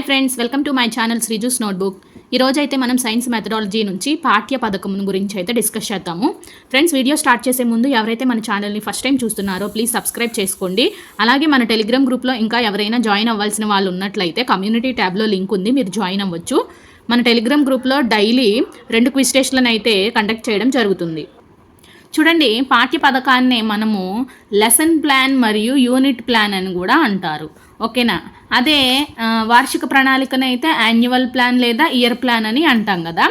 Hi friends welcome to my channel Sreeju's notebook. ఈరోజు అయితే మనం సైన్స్ మెథడాలజీ నుంచి పాఠ్య పథకం గురించి అయితే డిస్కస్ చేద్దాము. ఫ్రెండ్స్ వీడియో స్టార్ట్ చేసే ముందు ఎవరైతే మన ఛానల్ని ఫస్ట్ టైం చూస్తున్నారో ప్లీజ్ సబ్స్క్రైబ్ చేసుకోండి. అలాగే మన టెలిగ్రామ్ గ్రూప్లో ఇంకా ఎవరైనా జాయిన్ అవ్వాల్సిన వాళ్ళు ఉన్నట్లయితే కమ్యూనిటీ ట్యాబ్లో లింక్ ఉంది మీరు జాయిన్ అవ్వచ్చు. మన టెలిగ్రామ్ గ్రూప్లో డైలీ రెండు క్విజ్ టెస్ట్లను అయితే కండక్ట్ చేయడం జరుగుతుంది. చూడండి పాఠ్య పథకాన్ని మనము లెసన్ ప్లాన్ మరియు యూనిట్ ప్లాన్ అని కూడా అంటారు. ఓకేనా? అదే వార్షిక ప్రణాళికనైతే యాన్యువల్ ప్లాన్ లేదా ఇయర్ ప్లాన్ అని అంటాం కదా.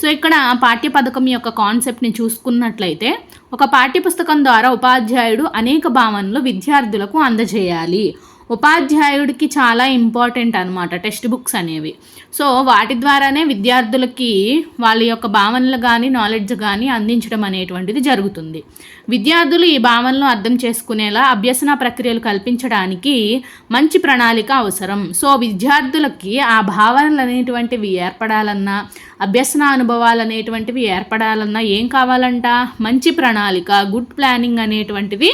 సో ఇక్కడ పాఠ్య పథకం యొక్క కాన్సెప్ట్ని చూసుకున్నట్లయితే ఒక పాఠ్యపుస్తకం ద్వారా ఉపాధ్యాయుడు అనేక భావనలు విద్యార్థులకు అందజేయాలి. ఉపాధ్యాయుడికి చాలా ఇంపార్టెంట్ అనమాట టెక్స్ట్ బుక్స్ అనేవి. సో వాటి ద్వారానే విద్యార్థులకి వాళ్ళ యొక్క భావనలు కానీ నాలెడ్జ్ కానీ అందించడం అనేటువంటిది జరుగుతుంది. విద్యార్థులు ఈ భావనలు అర్థం చేసుకునేలా అభ్యసన ప్రక్రియలు కల్పించడానికి మంచి ప్రణాళిక అవసరం. సో విద్యార్థులకి ఆ భావనలు అనేటువంటివి ఏర్పడాలన్నా అభ్యసన అనుభవాలు అనేటువంటివి ఏర్పడాలన్నా ఏం కావాలంట? మంచి ప్రణాళిక గుడ్ ప్లానింగ్ అనేటువంటిది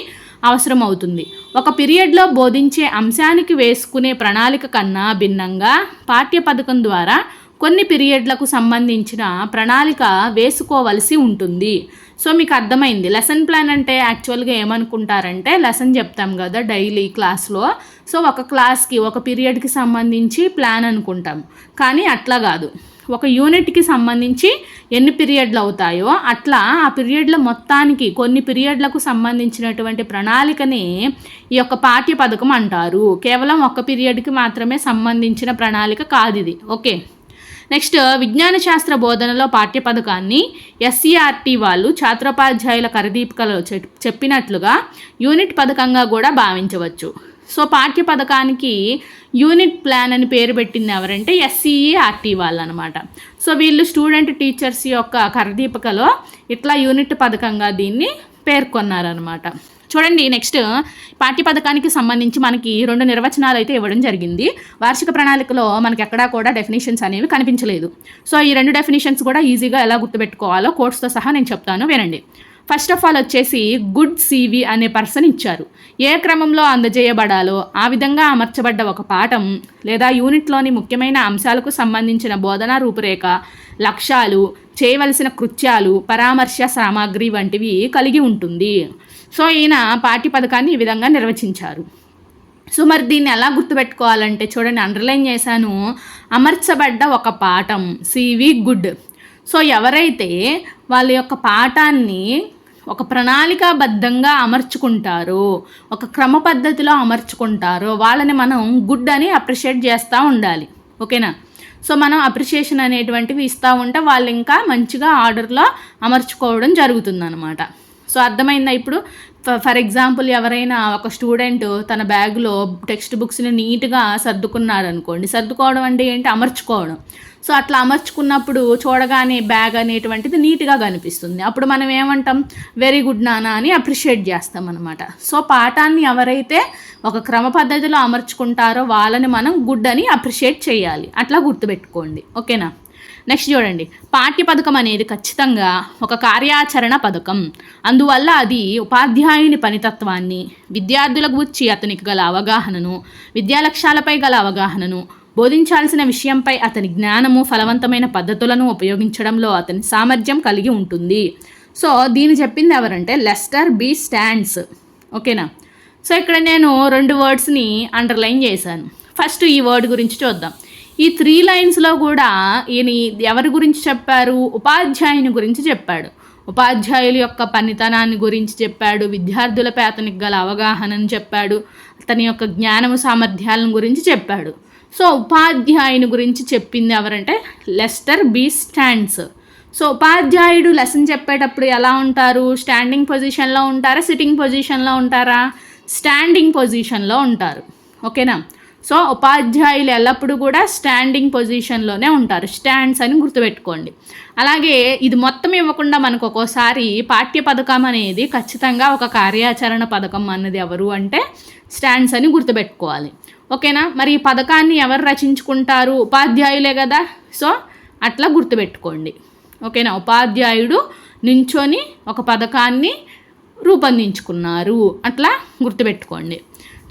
అవసరం అవుతుంది ఒక పీరియడ్లో బోధించే అంశానికి వేసుకునే ప్రణాళిక కన్నా భిన్నంగా పాఠ్య పథకం ద్వారా కొన్ని పీరియడ్లకు సంబంధించిన ప్రణాళిక వేసుకోవలసి ఉంటుంది. సో మీకు అర్థమైంది. లెసన్ ప్లాన్ అంటే యాక్చువల్గా ఏమనుకుంటారంటే లెసన్ చెప్తాం కదా డైలీ క్లాస్లో. సో ఒక క్లాస్కి ఒక పీరియడ్కి సంబంధించి ప్లాన్ అనుకుంటాం. కానీ అట్లా కాదు. ఒక యూనిట్కి సంబంధించి ఎన్ని పీరియడ్లు అవుతాయో అట్లా ఆ పీరియడ్ల మొత్తానికి కొన్ని పీరియడ్లకు సంబంధించినటువంటి ప్రణాళికని ఈ యొక్క పాఠ్య పథకం అంటారు. కేవలం ఒక పీరియడ్కి మాత్రమే సంబంధించిన ప్రణాళిక కాదు ఇది. ఓకే. నెక్స్ట్ విజ్ఞాన శాస్త్ర బోధనలో పాఠ్య పథకాన్ని ఎస్సీఆర్టీ వాళ్ళు ఛాత్రోపాధ్యాయుల కరదీపికలో చెప్- చెప్పినట్లుగా యూనిట్ పథకంగా కూడా భావించవచ్చు. సో పాఠ్య పథకానికి యూనిట్ ప్లాన్ అని పేరు పెట్టింది ఎవరంటే ఎస్సీఈఆర్టీ వాళ్ళు అనమాట సో వీళ్ళు స్టూడెంట్ టీచర్స్ యొక్క కరదీపికలో ఇట్లా యూనిట్ పథకంగా దీన్ని పేర్కొన్నారనమాట. చూడండి నెక్స్ట్ పాఠ్య పథకానికి సంబంధించి మనకి రెండు నిర్వచనాలు అయితే ఇవ్వడం జరిగింది. వార్షిక ప్రణాళికలో మనకి ఎక్కడా కూడా డెఫినేషన్స్ అనేవి కనిపించలేదు. సో ఈ రెండు డెఫినేషన్స్ కూడా ఈజీగా ఎలా గుర్తుపెట్టుకోవాలో కోర్స్తో సహా నేను చెప్తాను వినండి. ఫస్ట్ ఆఫ్ ఆల్ వచ్చేసి గుడ్ సివి అనే పర్సన్ ఇచ్చారు. ఏ క్రమంలో అందజేయబడాలో ఆ విధంగా అమర్చబడ్డ ఒక పాఠం లేదా యూనిట్లోని ముఖ్యమైన అంశాలకు సంబంధించిన బోధనా రూపురేఖ లక్ష్యాలు చేయవలసిన కృత్యాలు పరామర్శ సామాగ్రి వంటివి కలిగి ఉంటుంది. సో ఈయన పాఠ్య పథకాన్ని ఈ విధంగా నిర్వచించారు. సో మరి దీన్ని ఎలా గుర్తుపెట్టుకోవాలంటే చూడండి అండర్లైన్ చేశాను. అమర్చబడ్డ ఒక పాఠం సివి గుడ్ సో ఎవరైతే వాళ్ళ యొక్క పాఠాన్ని ఒక ప్రణాళికాబద్ధంగా అమర్చుకుంటారు ఒక క్రమ పద్ధతిలో అమర్చుకుంటారో వాళ్ళని మనం గుడ్ అని అప్రిషియేట్ చేస్తూ ఉండాలి. ఓకేనా? సో మనం అప్రిషియేషన్ అనేటువంటివి ఇస్తూ ఉంటే వాళ్ళు ఇంకా మంచిగా ఆర్డర్లో అమర్చుకోవడం జరుగుతుందన్నమాట. సో అర్థమైందా ఇప్పుడు? ఫ- ఫర్ ఎగ్జాంపుల్ ఎవరైనా ఒక స్టూడెంట్ తన బ్యాగ్లో టెక్స్ట్ బుక్స్ని నీట్గా సర్దుకున్నాడు అనుకోండి సర్దుకోవడం అంటే ఏంటి? అమర్చుకోవడం. సో అట్లా అమర్చుకున్నప్పుడు చూడగానే బ్యాగ్ అనేటువంటిది నీట్గా కనిపిస్తుంది. అప్పుడు మనం ఏమంటాం? వెరీ గుడ్ నానా అని అప్రిషియేట్ చేస్తాం అనమాట సో పాఠాన్ని ఎవరైతే ఒక క్రమ పద్ధతిలో అమర్చుకుంటారో వాళ్ళని మనం గుడ్ అని అప్రిషియేట్ చేయాలి. అట్లా గుర్తుపెట్టుకోండి. ఓకేనా? నెక్స్ట్ చూడండి. పాఠ్య పథకం అనేది ఖచ్చితంగా ఒక కార్యాచరణ పథకం. అందువల్ల అది ఉపాధ్యాయుని పనితత్వాన్ని విద్యార్థుల గురించి అతనికి గల అవగాహనను విద్యా లక్ష్యాలపై గల అవగాహనను బోధించాల్సిన విషయంపై అతని జ్ఞానము ఫలవంతమైన పద్ధతులను ఉపయోగించడంలో అతని సామర్థ్యం కలిగి ఉంటుంది. సో దీని చెప్పింది ఎవరంటే లెస్టర్ బి స్టాండ్స్ ఓకేనా? సో ఇక్కడ నేను రెండు వర్డ్స్ని అండర్లైన్ చేశాను. ఫస్ట్ ఈ వర్డ్ గురించి చూద్దాం. ఈ త్రీ లైన్స్లో కూడా ఈయన ఎవరి గురించి చెప్పారు? ఉపాధ్యాయుని గురించి చెప్పాడు. ఉపాధ్యాయుల యొక్క పనితనాన్ని గురించి చెప్పాడు విద్యార్థులపై అతనికి గల అవగాహనను చెప్పాడు అతని యొక్క జ్ఞానము సామర్థ్యాలను గురించి చెప్పాడు. సో ఉపాధ్యాయుని గురించి చెప్పింది ఎవరంటే లెస్టర్ బి స్టాండ్స్. సో ఉపాధ్యాయుడు లెసన్ చెప్పేటప్పుడు ఎలా ఉంటారు? స్టాండింగ్ పొజిషన్లో ఉంటారా? సిట్టింగ్ పొజిషన్లో ఉంటారా? స్టాండింగ్ పొజిషన్లో ఉంటారు. ఓకేనా? సో ఉపాధ్యాయులు ఎల్లప్పుడూ కూడా స్టాండింగ్ పొజిషన్లోనే ఉంటారు. స్టాండ్స్ అని గుర్తుపెట్టుకోండి. అలాగే ఇది మొత్తం ఇవ్వకుండా మనకు ఒక్కోసారి పాఠ్య పథకం అనేది ఖచ్చితంగా ఒక కార్యాచరణ పథకం అన్నది ఎవరు అంటే స్టాండ్స్ అని గుర్తుపెట్టుకోవాలి. ఓకేనా? మరి ఈ పథకాన్ని ఎవరు రచించుకుంటారు? ఉపాధ్యాయులే కదా. సో అట్లా గుర్తుపెట్టుకోండి. ఓకేనా? ఉపాధ్యాయుడు నించొని ఒక పథకాన్ని రూపొందించుకున్నారు. అట్లా గుర్తుపెట్టుకోండి.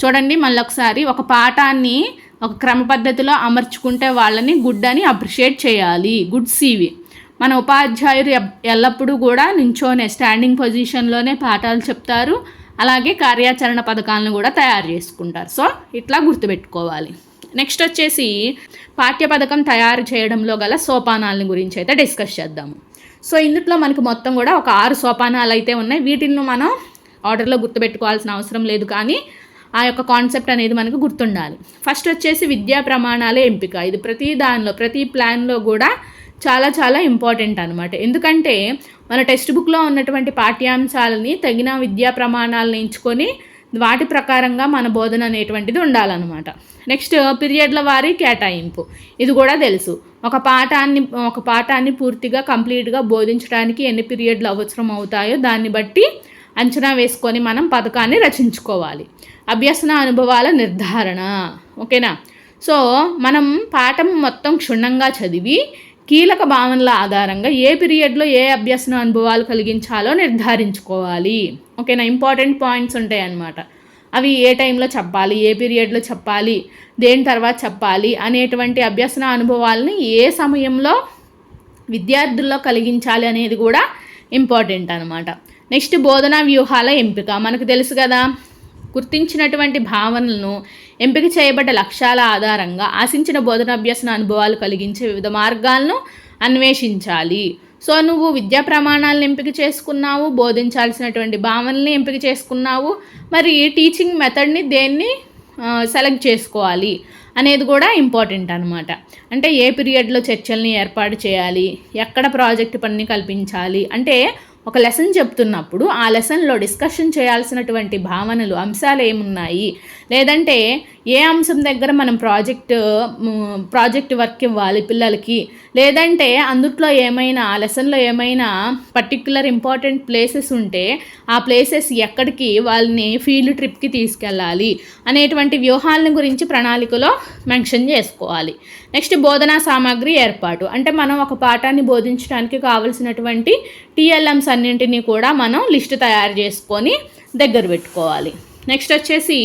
చూడండి మళ్ళీ ఒకసారి ఒక పాఠాన్ని ఒక క్రమ పద్ధతిలో అమర్చుకుంటే వాళ్ళని గుడ్ అని అప్రిషియేట్ చేయాలి. Good C. మన ఉపాధ్యాయులు ఎల్లప్పుడూ కూడా నించోనే స్టాండింగ్ పొజిషన్లోనే పాఠాలు చెప్తారు. అలాగే కార్యాచరణ పథకాలను కూడా తయారు చేసుకుంటారు. సో ఇట్లా గుర్తుపెట్టుకోవాలి. నెక్స్ట్ వచ్చేసి పాఠ్య పథకం తయారు చేయడంలో గల సోపానాలను గురించి అయితే డిస్కస్ చేద్దాము. సో ఇందులో మనకి మొత్తం కూడా ఒక ఆరు సోపానాలు అయితే ఉన్నాయి. వీటిని మనం ఆర్డర్లో గుర్తుపెట్టుకోవాల్సిన అవసరం లేదు కానీ ఆ యొక్క కాన్సెప్ట్ అనేది మనకు గుర్తుండాలి. ఫస్ట్ వచ్చేసి విద్యా ప్రమాణాలే ఎంపిక. ఇది ప్రతి దానిలో ప్రతి ప్లాన్లో కూడా చాలా చాలా ఇంపార్టెంట్ అనమాట ఎందుకంటే మన టెక్స్ట్ బుక్లో ఉన్నటువంటి పాఠ్యాంశాలని తగిన విద్యా ప్రమాణాలను ఎంచుకొని వాటి ప్రకారంగా మన బోధన అనేటువంటిది ఉండాలన్నమాట. నెక్స్ట్ పీరియడ్ల వారి కేటాయింపు. ఇది కూడా తెలుసు. ఒక పాఠాన్ని ఒక పాఠాన్ని పూర్తిగా కంప్లీట్గా బోధించడానికి ఎన్ని పీరియడ్లు అవసరం అవుతాయో దాన్ని బట్టి అంచనా వేసుకొని మనం పథకాన్ని రచించుకోవాలి. అభ్యసన అనుభవాల నిర్ధారణ. ఓకేనా? సో మనం పాఠం మొత్తం క్షుణ్ణంగా చదివి కీలక భావనల ఆధారంగా ఏ పీరియడ్లో ఏ అభ్యసన అనుభవాలు కలిగించాలో నిర్ధారించుకోవాలి. ఓకేనా? ఇంపార్టెంట్ పాయింట్స్ ఉంటాయి అన్నమాట. అవి ఏ టైంలో చెప్పాలి ఏ పీరియడ్లో చెప్పాలి దేని తర్వాత చెప్పాలి అనేటువంటి అభ్యసన అనుభవాలని ఏ సమయంలో విద్యార్థుల్లో కలిగించాలి అనేది కూడా ఇంపార్టెంట్ అనమాట నెక్స్ట్ బోధనా వ్యూహాల ఎంపిక. మనకు తెలుసు కదా గుర్తించినటువంటి భావనలను ఎంపిక చేయబడ్డ లక్ష్యాల ఆధారంగా ఆశించిన బోధనాభ్యసన అనుభవాలు కలిగించే వివిధ మార్గాలను అన్వేషించాలి. సో నువ్వు విద్యా ప్రమాణాలను ఎంపిక చేసుకున్నావు బోధించాల్సినటువంటి భావనల్ని ఎంపిక చేసుకున్నావు మరి టీచింగ్ మెథడ్ని దేన్ని సెలెక్ట్ చేసుకోవాలి అనేది కూడా ఇంపార్టెంట్ అనమాట అంటే ఏ పీరియడ్లో చర్చల్ని ఏర్పాటు చేయాలి ఎక్కడ ప్రాజెక్ట్ పనిని కల్పించాలి అంటే ఒక లెసన్ చెప్తున్నప్పుడు ఆ లెసన్లో డిస్కషన్ చేయాల్సినటువంటి భావనలు అంశాలు ఏమున్నాయి? లేదంటే ఏ అంశం దగ్గర మనం ప్రాజెక్ట్ ప్రాజెక్ట్ వర్క్ ఇవ్వాలి పిల్లలకి? లేదంటే అందుట్లో ఏమైనా లెసన్లో ఏమైనా పర్టిక్యులర్ ఇంపార్టెంట్ ప్లేసెస్ ఉంటే ఆ ప్లేసెస్ ఎక్కడికి వాళ్ళని ఫీల్డ్ ట్రిప్కి తీసుకెళ్ళాలి అనేటువంటి వ్యూహాలను గురించి ప్రణాళికలో మెన్షన్ చేసుకోవాలి. నెక్స్ట్ బోధనా సామాగ్రి ఏర్పాటు. అంటే మనం ఒక పాఠాన్ని బోధించడానికి కావలసినటువంటి టీఎల్ఎంస్ అన్నింటినీ కూడా మనం లిస్ట్ తయారు చేసుకొని దగ్గర పెట్టుకోవాలి. నెక్స్ట్ వచ్చేసి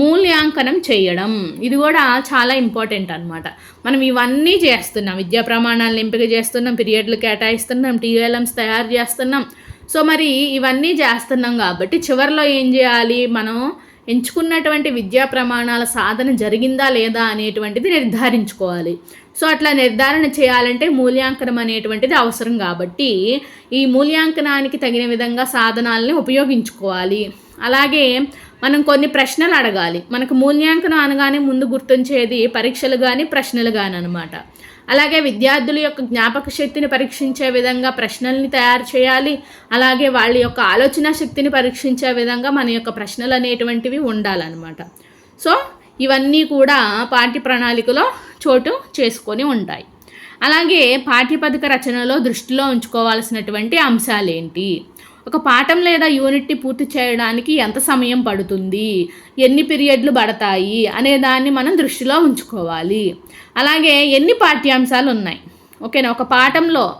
మూల్యాంకనం చేయడం. ఇది కూడా చాలా ఇంపార్టెంట్ అనమాట మనం ఇవన్నీ చేస్తున్నాం. విద్యా ప్రమాణాలను ఎంపిక చేస్తున్నాం. పీరియడ్లు కేటాయిస్తున్నాం. టీఎల్ఎంస్ తయారు చేస్తున్నాం. సో మరి ఇవన్నీ చేస్తున్నాం కాబట్టి చివరిలో ఏం చేయాలి? మనం ఎంచుకున్నటువంటి విద్యా ప్రమాణాల సాధన జరిగిందా లేదా అనేటువంటిది నిర్ధారించుకోవాలి. సో అట్లా నిర్ధారణ చేయాలంటే మూల్యాంకనం అనేటువంటిది అవసరం కాబట్టి ఈ మూల్యాంకనానికి తగిన విధంగా సాధనాలని ఉపయోగించుకోవాలి. అలాగే మనం కొన్ని ప్రశ్నలు అడగాలి. మనకు మూల్యాంకనం అనగానే ముందు గుర్తుంచేది పరీక్షలు కానీ ప్రశ్నలు కానీ అనమాట అలాగే విద్యార్థుల యొక్క జ్ఞాపక శక్తిని పరీక్షించే విధంగా ప్రశ్నల్ని తయారు చేయాలి. అలాగే వాళ్ళ యొక్క ఆలోచన శక్తిని పరీక్షించే విధంగా మన యొక్క ప్రశ్నలు అనేటువంటివి ఉండాలన్నమాట. సో ఇవన్నీ కూడా పాఠ్య ప్రణాళికలో చోటు చేసుకొని ఉంటాయి. అలాగే పాఠ్యపథక రచనలో దృష్టిలో ఉంచుకోవాల్సినటువంటి అంశాలేంటి? ఒక పాఠం లేదా యూనిట్ని పూర్తి చేయడానికి ఎంత సమయం పడుతుంది? ఎన్ని పీరియడ్లు పడతాయి? అనే దాన్ని మనం దృష్టిలో ఉంచుకోవాలి. అలాగే ఎన్ని పాఠ్యాంశాలు ఉన్నాయి? ఓకేనా? ఒక పాఠంలో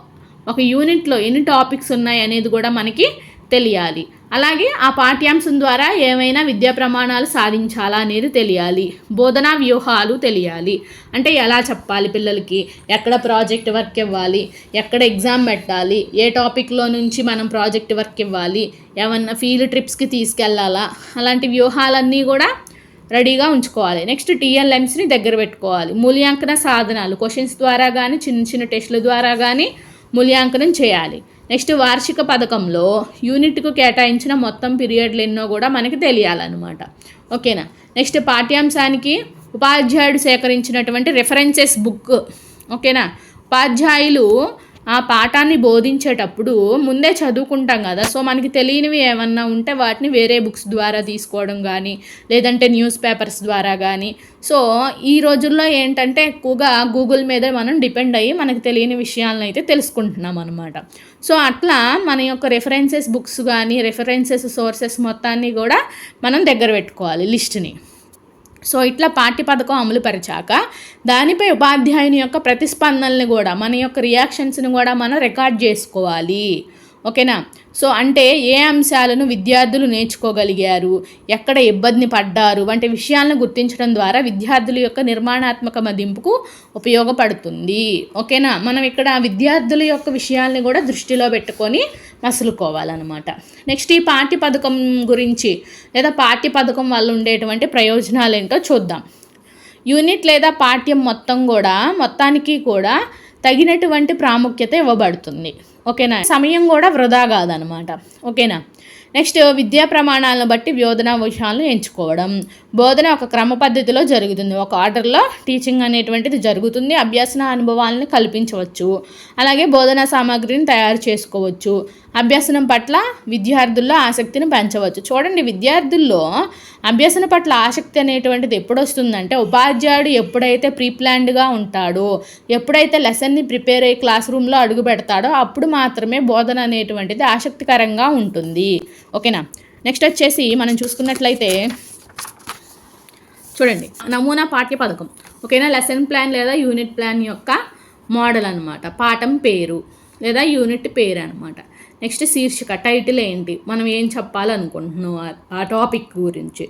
ఒక యూనిట్లో ఎన్ని టాపిక్స్ ఉన్నాయి అనేది కూడా మనకి తెలియాలి. అలాగే ఆ పాఠ్యాంశం ద్వారా ఏమైనా విద్యా ప్రమాణాలు సాధించాలా అనేది తెలియాలి. బోధనా వ్యూహాలు తెలియాలి. అంటే ఎలా చెప్పాలి పిల్లలకి? ఎక్కడ ప్రాజెక్ట్ వర్క్ ఇవ్వాలి? ఎక్కడ ఎగ్జామ్ పెట్టాలి? ఏ టాపిక్లో నుంచి మనం ప్రాజెక్ట్ వర్క్ ఇవ్వాలి? ఏమన్నా ఫీల్డ్ ట్రిప్స్కి తీసుకెళ్ళాలా? అలాంటి వ్యూహాలన్నీ కూడా రెడీగా ఉంచుకోవాలి. నెక్స్ట్ టీఎల్ఎంస్ని దగ్గర పెట్టుకోవాలి. మూల్యాంకన సాధనాలు క్వశ్చన్స్ ద్వారా కానీ చిన్న చిన్న టెస్టుల ద్వారా కానీ మూల్యాంకనం చేయాలి. నెక్స్ట్ వార్షిక పథకంలో యూనిట్కు కేటాయించిన మొత్తం పీరియడ్లు ఎన్నో కూడా మనకి తెలియాలన్నమాట. ఓకేనా? నెక్స్ట్ పాఠ్యాంశానికి ఉపాధ్యాయుడు సేకరించినటువంటి రెఫరెన్సెస్ బుక్ ఓకేనా? ఉపాధ్యాయులు ఆ పాఠాన్ని బోధించేటప్పుడు ముందే చదువుకుంటాం కదా. సో మనకి తెలియనివి ఏమన్నా ఉంటే వాటిని వేరే బుక్స్ ద్వారా తీసుకోవడం కానీ లేదంటే న్యూస్ పేపర్స్ ద్వారా కానీ సో ఈ రోజుల్లో ఏంటంటే ఎక్కువగా గూగుల్ మీదే మనం డిపెండ్ అయ్యి మనకు తెలియని విషయాలను అయితే తెలుసుకుంటున్నాం అనమాట సో అట్లా మన యొక్క రెఫరెన్సెస్ బుక్స్ కానీ రెఫరెన్సెస్ సోర్సెస్ మొత్తాన్ని కూడా మనం దగ్గర పెట్టుకోవాలి లిస్ట్ని సో ఇట్లా పాఠ్య పథకం అమలు పరిచాక దానిపై ఉపాధ్యాయుని యొక్క ప్రతిస్పందనల్ని కూడా మన యొక్క రియాక్షన్స్ని కూడా మనం రికార్డ్ చేసుకోవాలి. ఓకేనా? సో అంటే ఏ అంశాలను విద్యార్థులు నేర్చుకోగలిగారు? ఎక్కడ ఇబ్బంది పడ్డారు? వంటి విషయాలను గుర్తించడం ద్వారా విద్యార్థుల యొక్క నిర్మాణాత్మక మదింపుకు ఉపయోగపడుతుంది. ఓకేనా? మనం ఇక్కడ విద్యార్థుల యొక్క విషయాల్ని కూడా దృష్టిలో పెట్టుకొని మసులుకోవాలన్నమాట. నెక్స్ట్ ఈ పాఠ్య పథకం గురించి లేదా పాఠ్య పథకం వల్ల ఉండేటువంటి ప్రయోజనాలు ఏంటో చూద్దాం. యూనిట్ లేదా పాఠ్యం మొత్తం కూడా మొత్తానికి కూడా తగినటువంటి ప్రాముఖ్యత ఇవ్వబడుతుంది. ఓకేనా? సమయం కూడా వృధా కాదనమాట. ఓకేనా? నెక్స్ట్ విద్యా ప్రమాణాలను బట్టి బోధనా విషయాలను ఎంచుకోవడం. బోధన ఒక క్రమ పద్ధతిలో జరుగుతుంది. ఒక ఆర్డర్లో టీచింగ్ అనేటువంటిది జరుగుతుంది. అభ్యసన అనుభవాలను కల్పించవచ్చు. అలాగే బోధనా సామాగ్రిని తయారు చేసుకోవచ్చు. అభ్యాసనం పట్ల విద్యార్థుల్లో ఆసక్తిని పెంచవచ్చు. చూడండి విద్యార్థుల్లో అభ్యసన పట్ల ఆసక్తి అనేటువంటిది ఎప్పుడు వస్తుందంటే ఉపాధ్యాయుడు ఎప్పుడైతే ప్రీప్లాన్డ్గా ఉంటాడో ఎప్పుడైతే లెసన్ని ప్రిపేర్ అయ్యి క్లాస్ రూమ్లో అడుగు పెడతాడో అప్పుడు మాత్రమే బోధన అనేటువంటిది ఆసక్తికరంగా ఉంటుంది. ఓకేనా? నెక్స్ట్ వచ్చేసి మనం చూసుకున్నట్లయితే చూడండి నమూనా పాఠ్య పథకం ఓకేనా? లెసన్ ప్లాన్ లేదా యూనిట్ ప్లాన్ యొక్క మోడల్ అనమాట పాఠం పేరు లేదా యూనిట్ పేరు అనమాట నెక్స్ట్ శీర్షిక టైటిల్ ఏంటి? మనం ఏం చెప్పాలనుకుంటున్నాం ఆ- టాపిక్ గురించి.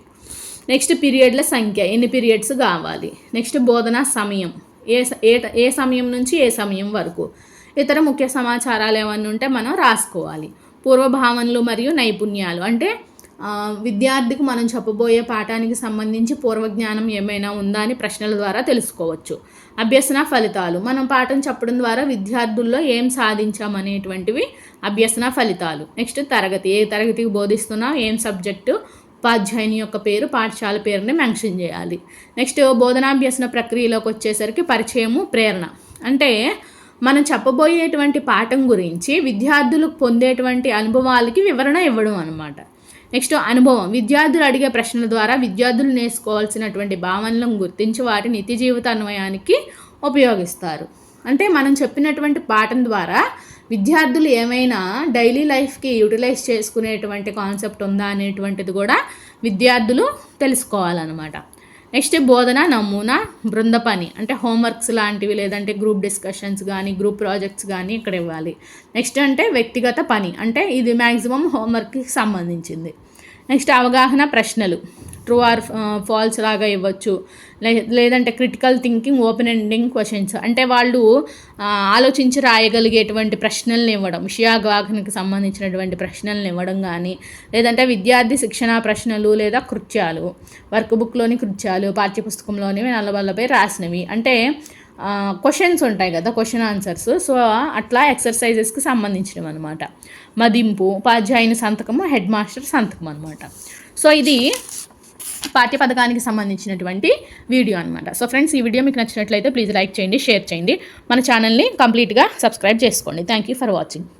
నెక్స్ట్ పీరియడ్ల సంఖ్య ఎన్ని పీరియడ్స్ కావాలి? నెక్స్ట్ బోధనా సమయం. ఏ ఏ ఏ సమయం నుంచి ఏ సమయం వరకు? ఇతర ముఖ్య సమాచారాలు ఏమన్నా ఉంటే మనం రాసుకోవాలి. పూర్వభావనలు మరియు నైపుణ్యాలు. అంటే విద్యార్థికి మనం చెప్పబోయే పాఠానికి సంబంధించి పూర్వజ్ఞానం ఏమైనా ఉందా అని ప్రశ్నల ద్వారా తెలుసుకోవచ్చు. అభ్యసన ఫలితాలు. మనం పాఠం చెప్పడం ద్వారా విద్యార్థుల్లో ఏం సాధించామనేటువంటివి అభ్యసన ఫలితాలు. నెక్స్ట్ తరగతి. ఏ తరగతికి బోధిస్తున్నా ఏం సబ్జెక్టు? ఉపాధ్యాయుని యొక్క పేరు పాఠశాల పేరుని మెన్షన్ చేయాలి. నెక్స్ట్ బోధనాభ్యసన ప్రక్రియలోకి వచ్చేసరికి పరిచయము ప్రేరణ. అంటే మనం చెప్పబోయేటువంటి పాఠం గురించి విద్యార్థులు పొందేటువంటి అనుభవాలకి వివరణ ఇవ్వడం అనమాట నెక్స్ట్ అనుభవం. విద్యార్థులు అడిగే ప్రశ్నల ద్వారా విద్యార్థులు నేర్చుకోవాల్సినటువంటి భావనలను గుర్తించి వాటి నిత్య జీవిత అన్వయానికి ఉపయోగిస్తారు. అంటే మనం చెప్పినటువంటి పాఠం ద్వారా విద్యార్థులు ఏమైనా డైలీ లైఫ్కి యూటిలైజ్ చేసుకునేటువంటి కాన్సెప్ట్ ఉందా అనేటువంటిది కూడా విద్యార్థులు తెలుసుకోవాలన్నమాట. నెక్స్ట్ బోధన నమూనా బృంద పని అంటే హోంవర్క్స్ లాంటివి లేదంటే గ్రూప్ డిస్కషన్స్ కానీ గ్రూప్ ప్రాజెక్ట్స్ కానీ ఇక్కడ ఇవ్వాలి. నెక్స్ట్ అంటే వ్యక్తిగత పని. అంటే ఇది మ్యాక్సిమం హోంవర్క్కి సంబంధించింది. నెక్స్ట్ అవగాహన ప్రశ్నలు. ట్రూ ఆర్ ఫాల్స్ లాగా ఇవ్వచ్చు. లే- లేదంటే critical thinking open ending questions అంటే వాళ్ళు ఆలోచించి రాయగలిగేటువంటి ప్రశ్నల్ని ఇవ్వడం. విషయాగాహనకు సంబంధించినటువంటి ప్రశ్నల్ని ఇవ్వడం కానీ లేదంటే విద్యార్థి శిక్షణా ప్రశ్నలు లేదా కృత్యాలు. వర్క్ బుక్లోని కృత్యాలు పాఠ్యపుస్తకంలోని నల్లబల్లపై రాసినవి. అంటే క్వశ్చన్స్ ఉంటాయి కదా క్వశ్చన్ ఆన్సర్స్ సో అట్లా ఎక్సర్సైజెస్కి సంబంధించినవి అనమాట మదింపు ఉపాధ్యాయుని సంతకము హెడ్ మాస్టర్ సంతకం అనమాట సో ఇది పాఠ్య పథకానికి సంబంధించినటువంటి వీడియో అనమాట సో ఫ్రెండ్స్ ఈ వీడియో మీకు నచ్చినట్లయితే ప్లీజ్ లైక్ చేయండి షేర్ చేయండి. మన ఛానల్ని కంప్లీట్గా సబ్స్క్రైబ్ చేసుకోండి. Thank you for watching